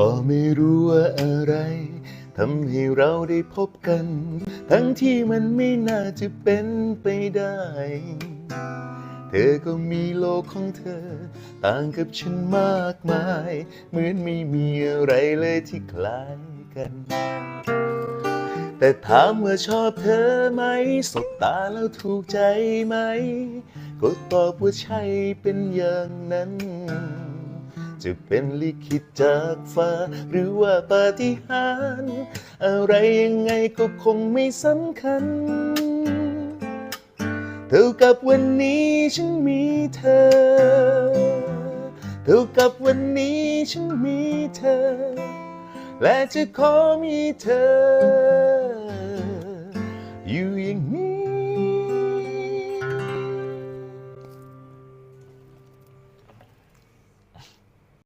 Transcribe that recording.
ก็ไม่รู้ว่าอะไรทำให้เราได้พบกัน ทั้งที่มันไม่น่าจะเป็นไปได้ เธอก็มีโลกของเธอ ต่างกับฉันมากมาย เหมือนไม่มีอะไรเลยที่คล้ายกัน แต่ถามว่าชอบเธอไหม สบตาแล้วถูกใจไหม ก็ตอบว่าใช่เป็นอย่างนั้น จะเป็นลิขิตจากฟ้า หรือว่าปาฏิหาริย์อะไรยังไงก็คงไม่สำคัญ เท่ากับวันนี้ฉันมีเธอ เท่ากับวันนี้ฉันมีเธอ และจะขอมีเธอ